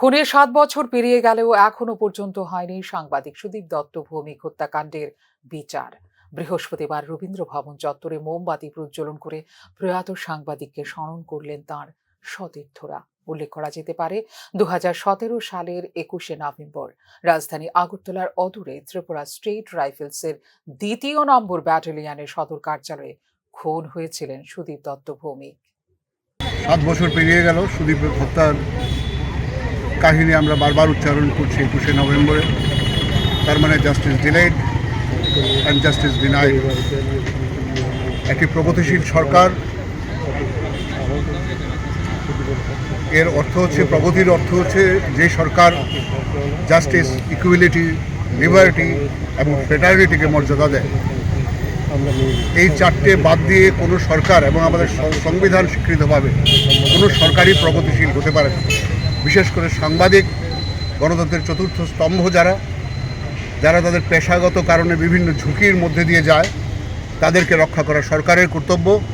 খুনের সাত বছর পেরিয়ে গেলেও এখনও পর্যন্ত হয়নি সাংবাদিক সুদীপ দত্ত ভৌমিক হত্যাকাণ্ডের বিচার। বৃহস্পতিবার রবীন্দ্র ভবন চত্বরে মোমবাতি প্রজ্বলন করে প্রয়াত সাংবাদিককে স্মরণ করলেন তাঁর সতীর্থরা। উল্লেখ করা যেতে পারে, দুহাজার সতেরো সালের একুশে নভেম্বর রাজধানী আগরতলার অদূরে ত্রিপুরা স্টেট রাইফেলসের দ্বিতীয় নম্বর ব্যাটালিয়নের সদর কার্যালয়ে খুন হয়েছিলেন সুদীপ দত্ত ভৌমিক। সাত বছর পেরিয়ে গেল সুদীপের হত্যার কাহিনী আমরা বারবার উচ্চারণ করছি একুশে নভেম্বরে। তার মানে justice delayed and justice denied একটি প্রগতিশীল সরকার। এর অর্থ হচ্ছে, প্রগতির অর্থ হচ্ছে যে সরকার জাস্টিস ইকুয়ালিটি লিবার্টি এবং ফ্রেটার্নিটিকে মর্যাদা দেয়। এই চারটে বাদ দিয়ে কোনো সরকার এবং আমাদের সংবিধান স্বীকৃতভাবে কোনো সরকারই প্রগতিশীল হতে পারে না। বিশেষ করে সাংবাদিক, গণতন্ত্রের চতুর্থ স্তম্ভ যারা যারা তাদের পেশাগত কারণে বিভিন্ন ঝুঁকির মধ্যে দিয়ে যায়, তাদেরকে রক্ষা করা সরকারের কর্তব্য।